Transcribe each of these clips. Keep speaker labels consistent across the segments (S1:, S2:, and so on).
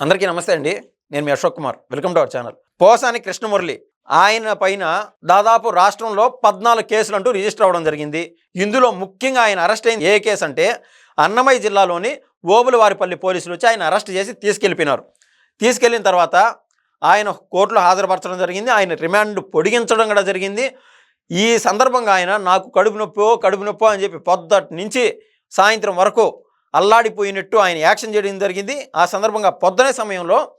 S1: అందరికీ నమస్తే అండి. నేను మీ Ashok Kumar. Welcome to our channel. Posani Krishnamurali ఆయన పైన దాదాపు రాష్ట్రంలో పద్నాలుగు కేసులు అంటూ రిజిస్టర్ అవ్వడం జరిగింది. ఇందులో ముఖ్యంగా ఆయన అరెస్ట్ అయింది. ఏ కేసు అంటే అన్నమయ్య జిల్లాలోని ఓబులవారిపల్లి పోలీసులు వచ్చి ఆయన అరెస్ట్ చేసి తీసుకెళ్ళిపోయినారు తీసుకెళ్ళిన తర్వాత ఆయన కోర్టులో హాజరుపరచడం జరిగింది. ఆయన రిమాండ్ పొడిగించడం కూడా జరిగింది. ఈ సందర్భంగా ఆయన నాకు కడుపు నొప్పో కడుపు నొప్పో అని చెప్పి పొద్దటి నుంచి సాయంత్రం వరకు అల్లాడిపోయినట్టు ఆయన యాక్షన్ చేయడం జరిగింది. ఆ సందర్భంగా పొద్దునే సమయంలో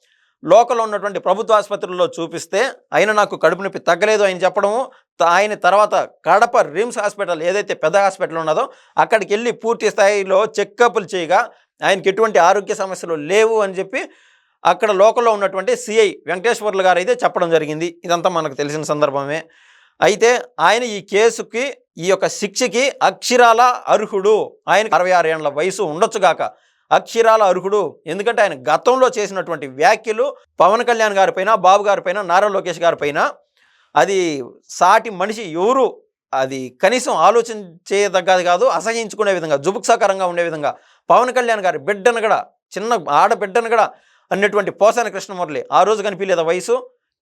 S1: లోకల్లో ఉన్నటువంటి ప్రభుత్వ ఆసుపత్రుల్లో చూపిస్తే ఆయన నాకు కడుపు నొప్పి తగ్గలేదు ఆయన చెప్పడము. త- ఆయన తర్వాత కడప రిమ్స్ హాస్పిటల్ ఏదైతే పెద్ద హాస్పిటల్ ఉన్నదో అక్కడికి వెళ్ళి పూర్తి స్థాయిలో చెక్అప్లు చేయగా ఆయనకి ఎటువంటి ఆరోగ్య సమస్యలు లేవు అని చెప్పి అక్కడ లోకల్లో ఉన్నటువంటి సిఐ వెంకటేశ్వర్లు గారు అయితే చెప్పడం జరిగింది. ఇదంతా మనకు తెలిసిన సందర్భమే. అయితే ఆయన ఈ కేసుకి ఈ యొక్క శిక్షకి అక్షరాల అర్హుడు. ఆయన అరవై ఆరు ఏళ్ళ వయసు ఉండొచ్చుగాక అక్షరాల అర్హుడు. ఎందుకంటే ఆయన గతంలో చేసినటువంటి వ్యాఖ్యలు పవన్ కళ్యాణ్ గారిపైన బాబు గారిపైన నారా లోకేష్ గారిపైన అది సాటి మనిషి ఎవరు? అది కనీసం ఆలోచన చేయదగ్గది కాదు అసహించుకునే విధంగా జుబుక్సాకరంగా ఉండే విధంగా పవన్ కళ్యాణ్ గారి బిడ్డను కూడా చిన్న ఆడబిడ్డను కూడా అన్నటువంటి పోసాన కృష్ణమురళి ఆ రోజు కనిపించలేదా వయసు?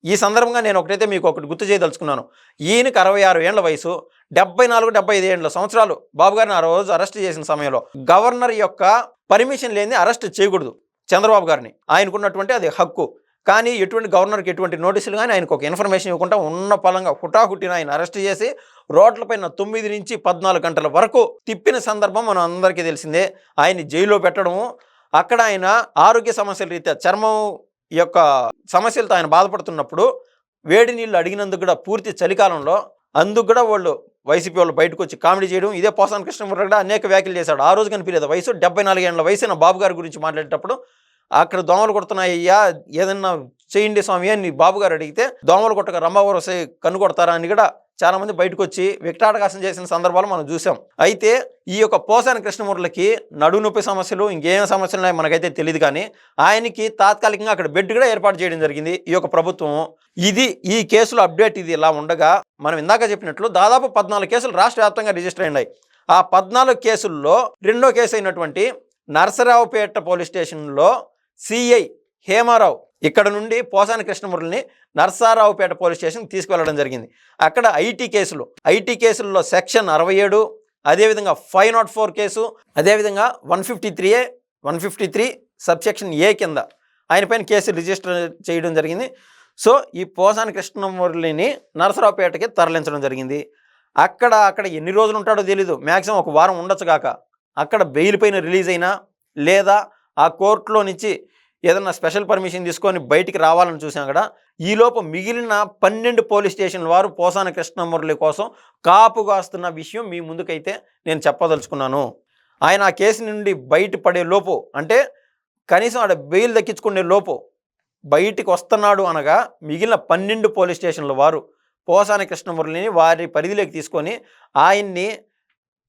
S1: ఈ సందర్భంగా నేను ఒకటైతే మీకు ఒకటి గుర్తు చేయదలుచుకున్నాను. ఈయనకి అరవై ఆరు ఏళ్ళ వయసు డెబ్బై నాలుగు డెబ్బై ఐదు ఏళ్ళ సంవత్సరాలు. బాబు గారిని ఆ రోజు అరెస్ట్ చేసిన సమయంలో గవర్నర్ యొక్క పర్మిషన్ లేని అరెస్ట్ చేయకూడదు చంద్రబాబు గారిని. ఆయనకున్నటువంటి అది హక్కు. కానీ ఎటువంటి గవర్నర్కి ఎటువంటి నోటీసులు కానీ ఆయనకు ఒక ఇన్ఫర్మేషన్ ఇవ్వకుండా ఉన్న పలంగా హుటాహుటిన ఆయన అరెస్ట్ చేసి రోడ్లపైన తొమ్మిది నుంచి పద్నాలుగు గంటల వరకు తిప్పిన సందర్భం మనం అందరికీ తెలిసిందే. ఆయన్ని జైల్లో పెట్టడము అక్కడ ఆయన ఆరోగ్య సమస్యల రీత్యా చర్మం యొక్క సమస్యలతో ఆయన బాధపడుతున్నప్పుడు వేడి నీళ్ళు అడిగినందుకు కూడా పూర్తి చలికాలంలో అందుకు కూడా వాళ్ళు వైసీపీ వాళ్ళు బయటకు వచ్చి కామెడీ చేయడం ఇదే పోసాన కృష్ణమూర్తి కూడా అనేక వ్యాఖ్యలు చేశాడు. ఆ రోజు కనిపించలేదు. వయసు డెబ్బై నాలుగేళ్ళ వయసు నా బాబు గారి గురించి మాట్లాడేటప్పుడు అక్కడ దోమలు కొడుతున్నాయ్యా ఏదన్నా చేయండి స్వామి అని బాబు గారు అడిగితే దోమలు కొట్టక రంభావరం వస్తే కన్ను కొడతారా అని కూడా చాలా మంది బయటకు వచ్చి వికటాటకాసం చేసిన సందర్భాలు మనం చూసాం. అయితే ఈ యొక్క పోసాని కృష్ణమూర్తులకి నడు నొప్పి సమస్యలు ఇంకేం సమస్యలు ఉన్నాయో మనకైతే తెలియదు కానీ ఆయనకి తాత్కాలికంగా అక్కడ బెడ్ కూడా ఏర్పాటు చేయడం జరిగింది ఈ యొక్క ప్రభుత్వం. ఇది ఈ కేసులో అప్డేట్ ఇది ఇలా ఉండగా మనం ఇందాక చెప్పినట్లు దాదాపు పద్నాలుగు కేసులు రాష్ట్ర వ్యాప్తంగా రిజిస్టర్ అయినాయి. ఆ పద్నాలుగు కేసుల్లో రెండో కేసు అయినటువంటి నర్సరావుపేట పోలీస్ స్టేషన్లో సిఐ హేమారావు ఇక్కడ నుండి పోసాని కృష్ణమురళిని నర్సారావుపేట పోలీస్ స్టేషన్కి తీసుకువెళ్ళడం జరిగింది. అక్కడ ఐటీ కేసులు ఐటీ కేసుల్లో సెక్షన్ అరవై ఏడు అదేవిధంగా ఫైవ్ నాట్ ఫోర్ కేసు అదేవిధంగా one fifty three A one fifty three subsection A కింద ఆయన పైన కేసు రిజిస్టర్ చేయడం జరిగింది. సో ఈ పోసాని కృష్ణమురళిని నరసరావుపేటకి తరలించడం జరిగింది. అక్కడ అక్కడ ఎన్ని రోజులు ఉంటాడో తెలీదు. మ్యాక్సిమం ఒక వారం ఉండొచ్చు కాక. అక్కడ బెయిల్ పైన రిలీజ్ అయినా లేదా ఆ కోర్టులో నుంచి ఏదన్నా స్పెషల్ పర్మిషన్ తీసుకొని బయటికి రావాలని చూసాం కూడా ఈలోపు మిగిలిన పన్నెండు పోలీస్ స్టేషన్ల వారు పోసాన కృష్ణమురళి కోసం కాపు కాస్తున్న విషయం మీ ముందుకైతే నేను చెప్పదలుచుకున్నాను. ఆయన ఆ కేసు నుండి బయటపడే లోపు అంటే కనీసం ఆడ బెయిల్ దక్కించుకునే లోపు బయటికి వస్తున్నాడు అనగా మిగిలిన పన్నెండు పోలీస్ స్టేషన్ల వారు పోసాని కృష్ణమురళిని వారి పరిధిలోకి తీసుకొని ఆయన్ని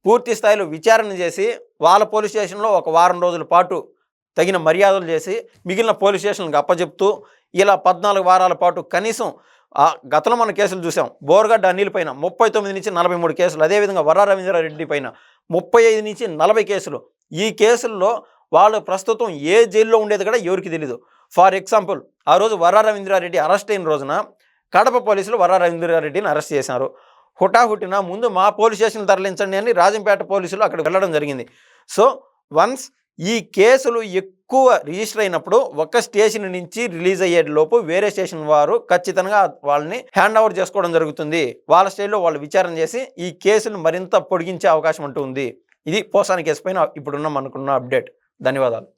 S1: పూర్తి స్థాయిలో విచారణ చేసి వాళ్ళ పోలీస్ స్టేషన్లో ఒక వారం రోజుల పాటు తగిన మర్యాదలు చేసి మిగిలిన పోలీస్ స్టేషన్లకు అప్పచెప్తూ ఇలా పద్నాలుగు వారాల పాటు కనీసం ఆ గతంలో మన కేసులు చూసాం. బోర్గడ్డ అనిల్ పైన ముప్పై తొమ్మిది నుంచి నలభై మూడు కేసులు. అదేవిధంగా వరా రవీంద్రారెడ్డి పైన ముప్పై ఐదు నుంచి నలభై కేసులు. ఈ కేసుల్లో వాళ్ళు ప్రస్తుతం ఏ జైల్లో ఉండేది కూడా ఎవరికి తెలియదు ఫర్ ఎగ్జాంపుల్ ఆ రోజు వరా రవీంద్రారెడ్డి అరెస్ట్ అయిన రోజున కడప పోలీసులు వరా రవీంద్రారెడ్డిని అరెస్ట్ చేశారు. హుటాహుటిన ముందు మా పోలీస్ స్టేషన్ తరలించండి అని రాజంపేట పోలీసులు అక్కడికి వెళ్ళడం జరిగింది. సో వన్స్ ఈ కేసులు ఎక్కువ రిజిస్టర్ అయినప్పుడు ఒక స్టేషన్ నుంచి రిలీజ్ అయ్యే లోపు వేరే స్టేషన్ వారు ఖచ్చితంగా వాళ్ళని హ్యాండ్ ఓవర్ చేసుకోవడం జరుగుతుంది. వాళ్ళ స్టైల్లో వాళ్ళు విచారణ చేసి ఈ కేసును మరింత పొడిగించే అవకాశం అంటూ ఉంది. ఇది పోసాని కేసు పైన ఇప్పుడున్న మనకున్న అప్డేట్. ధన్యవాదాలు.